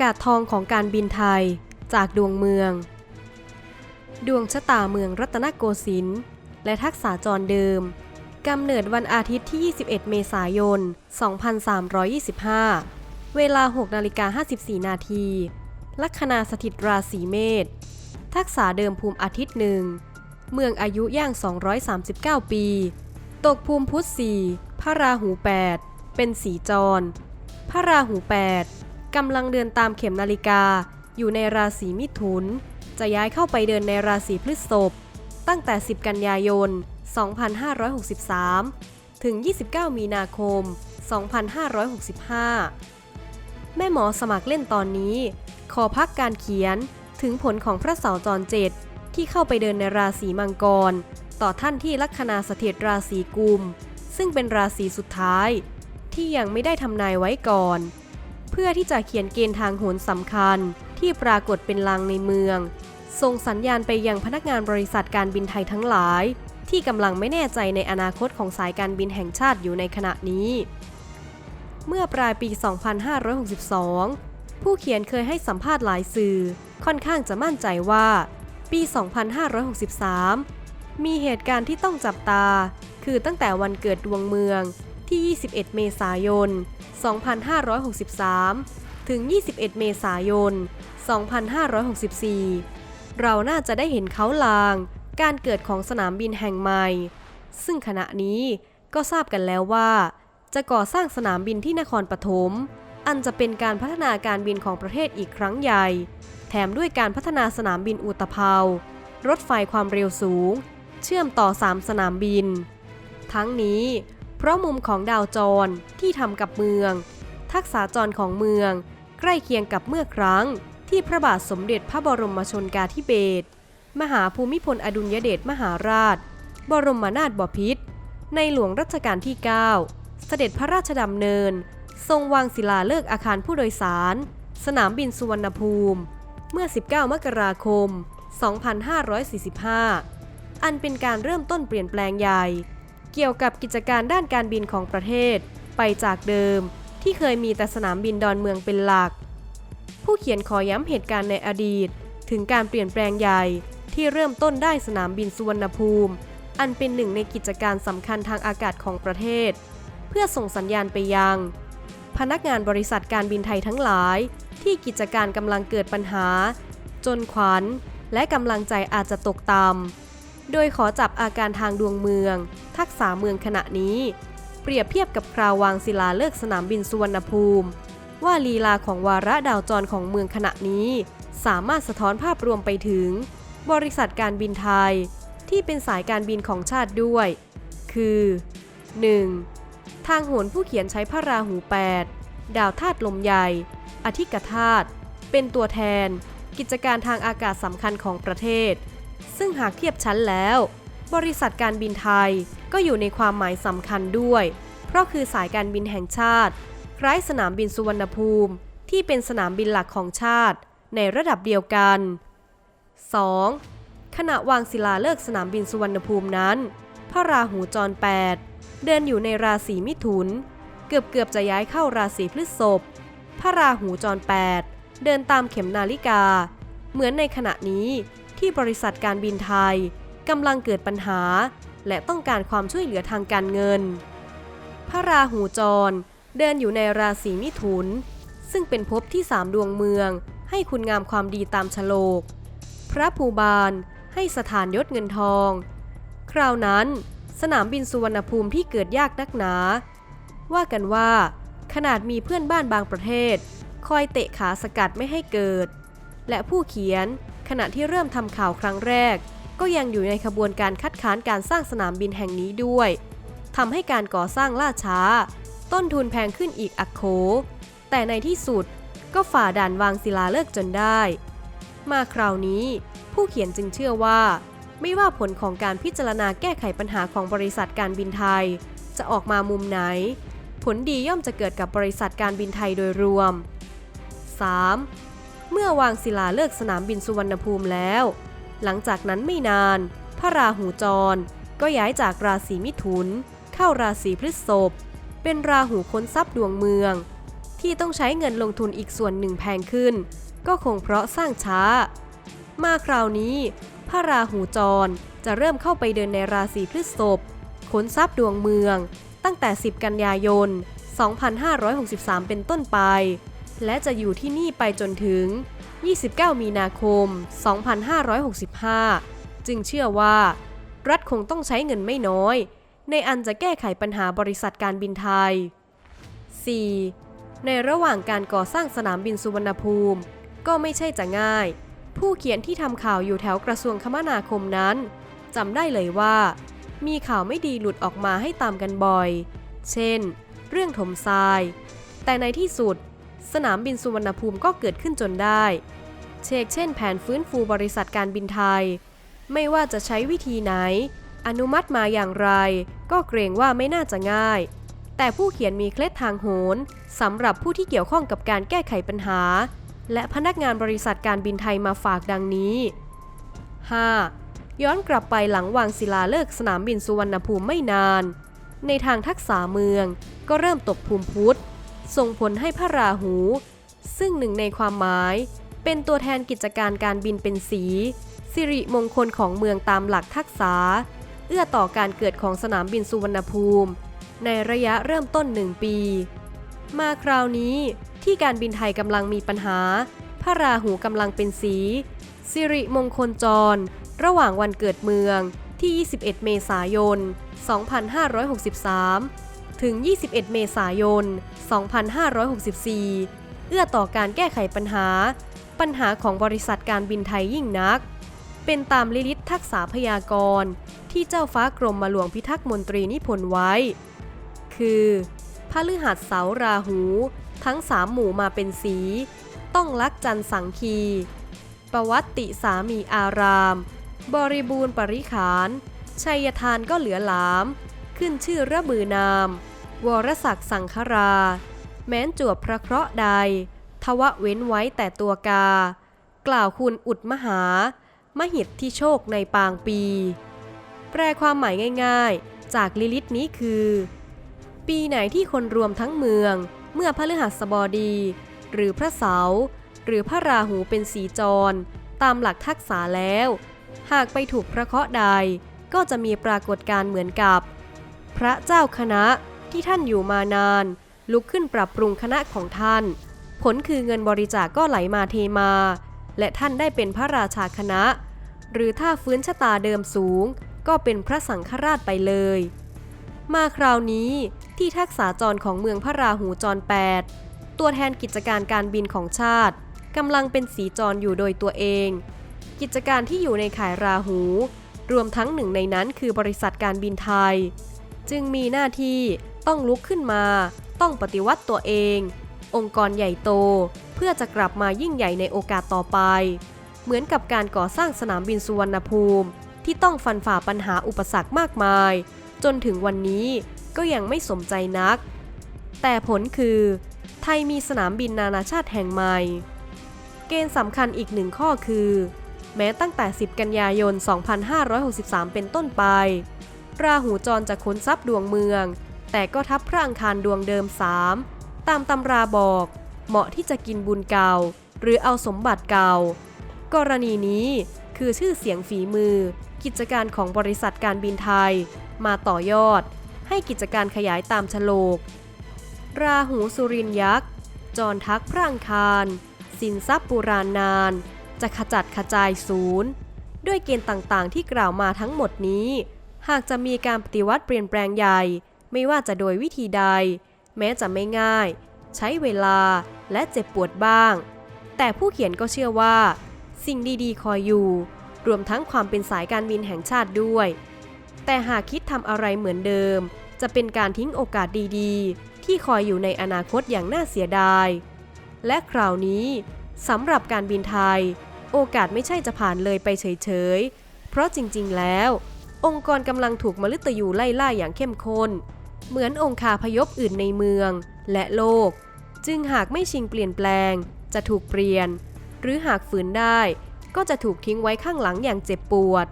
ากาศทองของการบินไทยจากดวงเมือง ดวงชะตาเมืองรัตนโกสินทร์และทักษะจรเดิมกำเนิดวันอาทิตย์ที่ 21 เมษายน 2325 เวลา 6 นาฬิกา 54 นาที ลัคนาสถิตราศีเมษ ทักษะเดิมภูมิอาทิตย์หนึ่ง เมืองอายุย่าง 239 ปี ตกภูมิพุทธ 4 พระราหู 8 เป็นสีจร พระราหู 8 กำลังเดินตามเข็มนาฬิกา อยู่ในราศีมิถุน จะย้ายเข้าไปเดินในราศีพฤษภตั้งแต่ 10 กันยายน 2563 ถึง 29 มีนาคม 2565 แม่หมอสมัครเล่นตอนนี้ ขอพักการเขียนถึงผลของพระเสาร์จรเจ็ดที่เข้าไปเดินในราศีมังกร ต่อท่านที่ลัคนาสถิตราศีกุม ซึ่งเป็นราศีสุดท้าย ที่ยังไม่ได้ทำนายไว้ก่อน เพื่อที่จะเขียนเกณฑ์ทางโหรสำคัญ ที่ปรากฏเป็นลางในเมือง ส่งสัญญาณไปยังพนักงานบริษัทการบินไทยทั้งหลาย ที่กำลังไม่แน่ใจในอนาคตของสายการบินแห่งชาติอยู่ในขณะนี้ เมื่อปลายปี 2562 ผู้เขียนเคยให้สัมภาษณ์หลายสื่อ ค่อนข้างจะมั่นใจว่า ปี 2563 มีเหตุการณ์ที่ต้องจับตา คือตั้งแต่วันเกิดดวงเมือง ที่ 21 เมษายน 2563 ถึง 21 เมษายน 2564 เราน่าจะได้เห็นเขาลาง การเกิดของสนามบินแห่งใหม่ ซึ่งขณะนี้ก็ทราบกันแล้วว่า จะก่อสร้างสนามบินที่นครปฐม อันจะเป็นการพัฒนาการบินของประเทศอีกครั้งใหญ่ แถมด้วยการพัฒนาสนามบินอุตภเปารถไฟความเร็วสูง เชื่อมต่อ 3 สนามบิน ทั้งนี้ เพราะมุมของดาวจรที่ทำกับเมือง ทักษะจรของเมือง ใกล้เคียงกับเมื่อครั้ง ที่พระบาทสมเด็จพระบรมชนกาธิเบศรมหาภูมิพลอดุลยเดชมหาราช บรมนาถบพิตรในหลวงรัชกาลที่ 9 เสด็จพระราชดำเนิน ทรงวางศิลาฤกษ์อาคารผู้โดยสาร สนามบินสุวรรณภูมิ เมื่อ 19 มกราคม 2545 อันเป็นการเริ่มต้นเปลี่ยนแปลงใหญ่ เกี่ยวกับกิจการด้านการบินของประเทศ ไปจากเดิม ที่เคยมีแต่สนามบินดอนเมืองเป็นหลัก ผู้เขียนขอย้ำเหตุการณ์ในอดีต ถึงการเปลี่ยนแปลงใหญ่ที่เริ่มต้นได้สนามบินสุวรรณภูมิ อันเป็นหนึ่งในกิจการสำคัญทางอากาศของประเทศ เพื่อส่งสัญญาณไปยัง พนักงานบริษัทการบินไทยทั้งหลาย ที่กิจการกำลังเกิดปัญหา จนขวัญ และกำลังใจอาจจะตกต่ำ โดยขอจับอาการทางดวงเมือง ทักษะเมืองขณะนี้ เปรียบเทียบกับคราววางศิลาฤกษ์สนามบินสุวรรณภูมิ ว่าลีลาของวาระดาวจรของเมืองขณะนี้ สามารถสะท้อนภาพรวมไปถึง บริษัทการบินไทย ที่เป็นสายการบินของชาติด้วย คือ 1. ทางโหนผู้เขียนใช้พระราหู 8 ดาวธาตุลมใหญ่ อธิกธาตุเป็นตัวแทน กิจการทางอากาศสำคัญของประเทศ ซึ่งหากเทียบชั้นแล้ว บริษัทการบินไทยก็อยู่ในความหมายสำคัญด้วย เพราะคือสายการบินแห่งชาติ คล้ายสนามบินสุวรรณภูมิ ที่เป็นสนามบินหลักของชาติ ในระดับเดียวกัน 2. ขณะวางศิลาฤกษ์สนามบินสุวรรณภูมินั้น พระราหูจร 8 เดินอยู่ในราศีมิถุน เกือบเกือบจะย้ายเข้าราศีพฤษภพระราหูจร 8 เดินตามเข็มนาฬิกา เหมือนในขณะนี้ ที่บริษัทการบินไทยกำลังเกิดปัญหา และต้องการความช่วยเหลือทางการเงิน พระราหูจร เดินอยู่ในราศีมิถุน ซึ่งเป็นภพที่สามดวงเมือง ให้คุณงามความดีตามฉลก พระภูบาลให้สถานยศเงินทอง คราวนั้น สนามบินสุวรรณภูมิที่เกิดยากนักหนา ว่ากันว่า ขนาดมีเพื่อนบ้านบางประเทศ คอยเตะขาสกัดไม่ให้เกิด และผู้เขียน ขณะที่เริ่มทำข่าวครั้งแรก ก็ยังอยู่ในขบวนการคัดค้านการสร้างสนามบินแห่งนี้ด้วยทำให้การก่อสร้างล่าช้า ต้นทุนแพงขึ้นอีกอักโขแต่ในที่สุดก็ฝ่าด่านวางศิลาฤกษ์จนได้ มาคราวนี้ ผู้เขียนจึงเชื่อว่า ไม่ว่าผลของการพิจารณาแก้ไขปัญหาของบริษัทการบินไทย จะออกมามุมไหน ผลดีย่อมจะเกิดกับบริษัทการบินไทยโดยรวม 3. เมื่อวางศิลาฤกษ์สนามบินสุวรรณภูมิแล้ว หลังจากนั้นไม่นาน พระราหูจร ก็ย้ายจากราศีมิถุน เข้าราศีพฤษภเป็นราหูค้นทรัพย์ดวงเมือง ที่ต้องใช้เงินลงทุนอีกส่วนหนึ่งแพงขึ้น ก็คงเพราะสร้างช้า มาคราวนี้ พระราหูจรจะเริ่มเข้าไปเดินในราศีพฤษภขนทรัพย์ดวงเมือง ตั้งแต่ 10 กันยายน 2563 เป็นต้นไป และจะอยู่ที่นี่ไปจนถึง 29 มีนาคม 2565 จึงเชื่อว่า รัฐคงต้องใช้เงินไม่น้อย ในอันจะแก้ไขปัญหาบริษัทการบินไทย 4. ในระหว่างการก่อสร้างสนามบินสุวรรณภูมิ ก็ไม่ใช่จะง่าย ผู้เขียนที่ทำข่าวอยู่แถวกระทรวงคมนาคมนั้นจำได้เลยว่า มีข่าวไม่ดีหลุดออกมาให้ตามกันบ่อย เช่น เรื่องถมทราย แต่ในที่สุด สนามบินสุวรรณภูมิก็เกิดขึ้นจนได้ เชกเช่นแผนฟื้นฟูบริษัทการบินไทย ไม่ว่าจะใช้วิธีไหน อนุมัติมาอย่างไร ก็เกรงว่าไม่น่าจะง่าย แต่ผู้เขียนมีเคล็ดทางโหนสำหรับผู้ที่เกี่ยวข้องกับการแก้ไขปัญหา และพนักงานบริษัทการบินไทยมาฝากดังนี้ 5. ย้อนกลับไปหลังวางศิลาฤกษ์สนามบินสุวรรณภูมิไม่นาน ในทางทักษะเมืองก็เริ่มตกภูมิพุทธ ส่งผลให้พระราหู ซึ่งหนึ่งในความหมาย เป็นตัวแทนกิจการการบินเป็นสี สิริมงคลของเมืองตามหลักทักษะเอื้อต่อการเกิดของสนามบินสุวรรณภูมิ ในระยะเริ่มต้นหนึ่งปี มาคราวนี้ที่การบินไทยกำลังมีปัญหา พระราหูกำลังเป็นสี สิริมงคลจร ระหว่างวันเกิดเมืองที่ 21 เมษายน 2563 ถึง 21 เมษายน 2564 เอื้อต่อการแก้ไขปัญหา ปัญหาของบริษัทการบินไทยยิ่งนัก เป็นตามลิลิตทักษาพยากรณ์ที่เจ้าฟ้ากรมมาหลวงพิทักษ์มนตรีนิพนธ์ไว้ คือพฤหัสเสาราหู ทั้งสามหมู่มาเป็นสี ต้องลักจันสังคี ประวัติสามีอาราม บริบูรณ์ปริขารชัยทานก็เหลือหลาม ขึ้นชื่อระบือนาม วรศักดิ์สังครา แม้นจวบพระเคราะห์ใด ทวะเว้นไว้แต่ตัวกา กล่าวคุณอุดมหา มหิตที่โชคในปางปี แปลความหมายง่ายๆ จากลิลิตนี้คือ ปีไหนที่คนรวมทั้งเมือง เมื่อพระฤหัสบดี หรือพระเสาหรือพระราหูเป็นสีจร ตามหลักทักษะแล้ว หากไปถูกพระเคราะห์ใด ก็จะมีปรากฏการณ์เหมือนกับ พระเจ้าคณะ ที่ท่านอยู่มานาน ลุกขึ้นปรับปรุงคณะของท่าน ผลคือเงินบริจาคก็ไหลมาเทมา และท่านได้เป็นพระราชาคณะ หรือถ้าฟื้นชะตาเดิมสูง ก็เป็นพระสังฆราชไปเลย มาคราวนี้ที่ทักษาจรของเมืองพระราหูจร8ตัวแทนกิจการการบินของชาติกำลังเป็นสีจรอยู่โดยตัวเอง กิจการที่อยู่ในข่ายราหู รวมทั้งหนึ่งในนั้นคือบริษัทการบินไทย จึงมีหน้าที่ ต้องลุกขึ้นมา ต้องปฏิวัติตัวเอง องค์กรใหญ่โต เพื่อจะกลับมายิ่งใหญ่ในโอกาสต่อไป เหมือนกับการก่อสร้างสนามบินสุวรรณภูมิ ที่ต้องฟันฝ่าปัญหาอุปสรรคมากมาย จนถึงวันนี้ก็ยังไม่สมใจนัก แต่ผลคือ ไทยมีสนามบินนานาชาติแห่งใหม่ เกณฑ์สำคัญอีกหนึ่งข้อคือ แม้ตั้งแต่ 10 กันยายน 2563 เป็นต้นไป ราหูจรจะค้นทรัพย์ดวงเมือง แต่ก็ทับพระอังคารดวงเดิม3ตามตำราบอก เหมาะที่จะกินบุญเก่า หรือเอาสมบัติเก่า กรณีนี้คือชื่อเสียงฝีมือ กิจการของบริษัทการบินไทย มาต่อยอด ให้กิจการขยายตามฉลก ราหูสุรินยักษ์ จรทักพระอังคาร สินทรัพย์ปุราณนาน จะขจัดขจายศูนย์ด้วยเกณฑ์ต่างๆ ที่กล่าวมาทั้งหมดนี้ หากจะมีการปฏิวัติเปลี่ยนแปลงใหญ่ ไม่ว่าจะโดยวิธีใด แม้จะไม่ง่าย ใช้เวลาและเจ็บปวดบ้าง แต่ผู้เขียนก็เชื่อว่า สิ่งดีๆ คอยอยู่ รวมทั้งความเป็นสายการบินแห่งชาติด้วย แต่หากคิดทำอะไรเหมือนเดิม จะเป็นการทิ้งโอกาสดีๆ ที่คอยอยู่ในอนาคตอย่างน่าเสียดาย และคราวนี้สำหรับการบินไทย โอกาสไม่ใช่จะผ่านเลยไปเฉยๆ เพราะจริงๆ แล้ว องค์กรกำลังถูกมฤตยูไล่ล่าอย่างเข้มข้น เหมือนองคาพยพอื่นในเมืองและโลก จึงหากไม่ชิงเปลี่ยนแปลง จะถูกเปลี่ยน หรือหากฝืนได้ ก็จะถูกทิ้งไว้ข้างหลังอย่างเจ็บปวด